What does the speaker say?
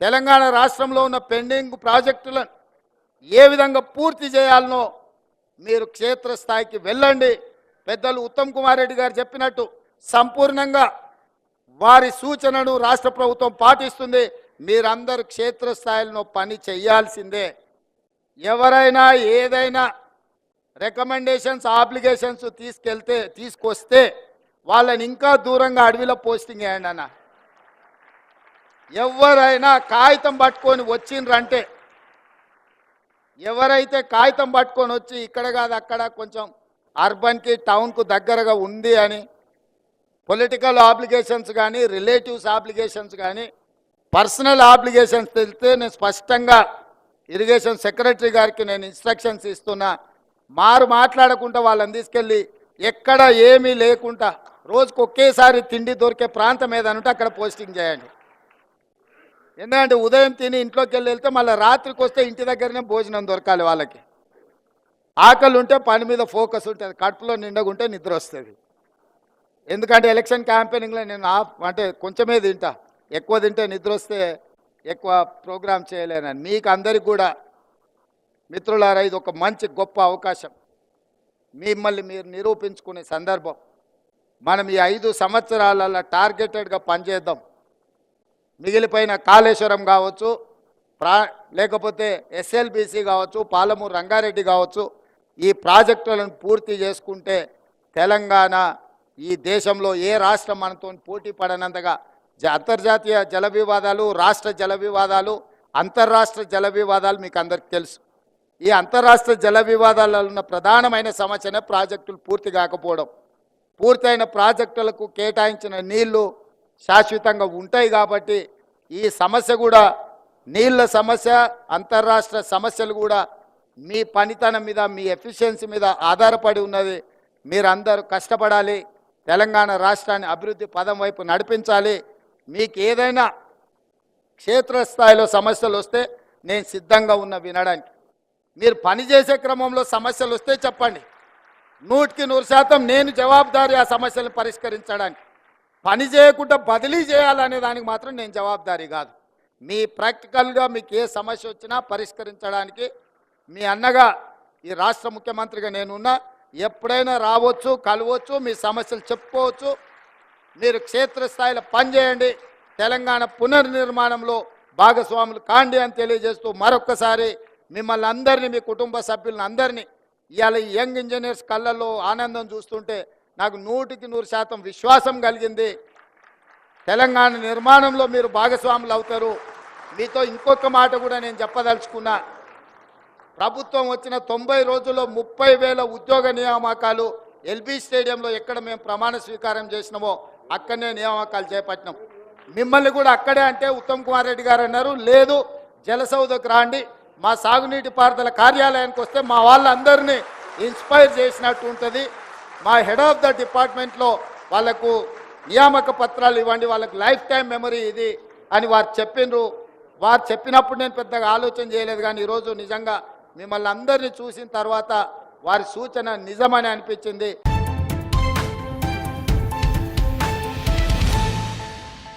తెలంగాణ రాష్ట్రంలో ఉన్న పెండింగ్ ప్రాజెక్టులను ఏ విధంగా పూర్తి చేయాలనో మీరు క్షేత్రస్థాయికి వెళ్ళండి. పెద్దలు ఉత్తమ్ కుమార్ రెడ్డి గారు చెప్పినట్టు సంపూర్ణంగా వారి సూచనను రాష్ట్ర ప్రభుత్వం పాటిస్తుంది. మీరందరూ క్షేత్రస్థాయిలో పని చేయాల్సిందే. ఎవరైనా ఏదైనా రికమెండేషన్స్ ఆబ్లిగేషన్స్ తీసుకెళ్తే తీసుకొస్తే వాళ్ళని ఇంకా దూరంగా అడవిలో పోస్టింగ్ వేయండి అన్న. ఎవరైనా కాగితం పట్టుకొని వచ్చిండ్రంటే ఎవరైతే కాగితం పట్టుకొని వచ్చి ఇక్కడ కాదు అక్కడ కొంచెం అర్బన్కి టౌన్కు దగ్గరగా ఉంది అని పొలిటికల్ ఆబ్లిగేషన్స్ కానీ రిలేటివ్స్ ఆబ్లిగేషన్స్ కానీ పర్సనల్ ఆబ్లిగేషన్స్ తెలిస్తే నేను స్పష్టంగా ఇరిగేషన్ సెక్రటరీ గారికి నేను ఇన్స్ట్రక్షన్స్ ఇస్తున్నా. మారు మాట్లాడకుండా వాళ్ళని తీసుకెళ్ళి ఎక్కడ ఏమీ లేకుండా రోజుకు ఒకేసారి తిండి దొరికే ప్రాంతం ఏదనుంటే అక్కడ పోస్టింగ్ చేయండి. ఎందుకంటే ఉదయం తిని ఇంట్లోకి వెళ్ళి వెళ్తే మళ్ళీ రాత్రికి వస్తే ఇంటి దగ్గరనే భోజనం దొరకాలి వాళ్ళకి. ఆకలి ఉంటే పని మీద ఫోకస్ ఉంటుంది కడుపులో నిండగుంటే నిద్ర వస్తుంది. ఎందుకంటే ఎలక్షన్ క్యాంపెయినింగ్లో నేను అంటే కొంచెమే తింటా ఎక్కువ తింటే నిద్ర వస్తే ఎక్కువ ప్రోగ్రామ్ చేయలేనని. మీకు అందరికి కూడా మిత్రులారా ఇది ఒక మంచి గొప్ప అవకాశం. మిమ్మల్ని మీరు నిరూపించుకునే సందర్భం. మనం ఈ ఐదు సంవత్సరాలలో టార్గెటెడ్గా పనిచేద్దాం. మిగిలిపోయిన కాళేశ్వరం కావచ్చు ప్రా లేకపోతే ఎస్ఎల్బిసి కావచ్చు పాలమూరు రంగారెడ్డి కావచ్చు ఈ ప్రాజెక్టులను పూర్తి చేసుకుంటే తెలంగాణ ఈ దేశంలో ఏ రాష్ట్రం మనతో పోటీ పడనంతగా జ- అంతర్జాతీయ జల వివాదాలు రాష్ట్ర జల వివాదాలు అంతర్రాష్ట్ర జల వివాదాలు మీకు అందరికీ తెలుసు. ఈ అంతర్రాష్ట్ర జల వివాదాలలో ఉన్న ప్రధానమైన సమస్యనే ప్రాజెక్టులు పూర్తి కాకపోవడం. పూర్తయిన ప్రాజెక్టులకు కేటాయించిన నీళ్ళు శాశ్వతంగా ఉంటాయి కాబట్టి ఈ సమస్య కూడా నీళ్ళ సమస్య అంతర్రాష్ట్ర సమస్యలు కూడా మీ పనితనం మీద మీ ఎఫిషియన్సీ మీద ఆధారపడి ఉన్నది. మీరందరూ కష్టపడాలి. తెలంగాణ రాష్ట్రాన్ని అభివృద్ధి పదం వైపు నడిపించాలి. మీకు ఏదైనా క్షేత్రస్థాయిలో సమస్యలు వస్తే నేను సిద్ధంగా ఉన్న వినడానికి. మీరు పనిచేసే క్రమంలో సమస్యలు వస్తే చెప్పండి. నూటికి నూరు శాతం నేను జవాబుదారి ఆ సమస్యలను పరిష్కరించడానికి. పని చేయకుండా బదిలీ చేయాలనే దానికి మాత్రం నేను జవాబుదారీ కాదు. మీ ప్రాక్టికల్గా మీకు ఏ సమస్య వచ్చినా పరిష్కరించడానికి మీ అన్నగా ఈ రాష్ట్ర ముఖ్యమంత్రిగా నేనున్నా ఎప్పుడైనా రావచ్చు కలవచ్చు మీ సమస్యలు చెప్పుకోవచ్చు మీరు క్షేత్రస్థాయిలో పనిచేయండి తెలంగాణ పునర్నిర్మాణంలో భాగస్వాములు కాండి అని తెలియజేస్తూ మరొక్కసారి మిమ్మల్ని అందరినీ మీ కుటుంబ సభ్యులను అందరినీ ఇవాళ యంగ్ ఇంజనీర్స్ కళ్ళల్లో ఆనందం చూస్తుంటే నాకు నూటికి నూరు శాతం విశ్వాసం కలిగింది. తెలంగాణ నిర్మాణంలో మీరు భాగస్వాములు అవుతారు. మీతో ఇంకొక మాట కూడా నేను చెప్పదలుచుకున్నా. ప్రభుత్వం వచ్చిన తొంభై రోజుల్లో ముప్పై వేల ఉద్యోగ నియామకాలు ఎల్బీ స్టేడియంలో ఎక్కడ మేము ప్రమాణ స్వీకారం చేసినామో అక్కడనే నియామకాలు చేపట్టినాం. మిమ్మల్ని కూడా అక్కడే అంటే ఉత్తమ్ కుమార్ రెడ్డి గారు అన్నారు లేదు జలసౌదకు రాండి. మా సాగునీటి పారుదల కార్యాలయానికి వస్తే మా వాళ్ళందరినీ ఇన్స్పైర్ చేసినట్టు ఉంటుంది. మా హెడ్ ఆఫ్ ద డిపార్ట్మెంట్లో వాళ్ళకు నియామక పత్రాలు ఇవ్వండి వాళ్ళకి లైఫ్ టైం మెమరీ ఇది అని వారు చెప్పిండ్రు వారు చెప్పినప్పుడు నేను పెద్దగా ఆలోచన చేయలేదు కానీ ఈరోజు నిజంగా మిమ్మల్ని అందరినీ చూసిన తర్వాత వారి సూచన నిజమని అనిపించింది.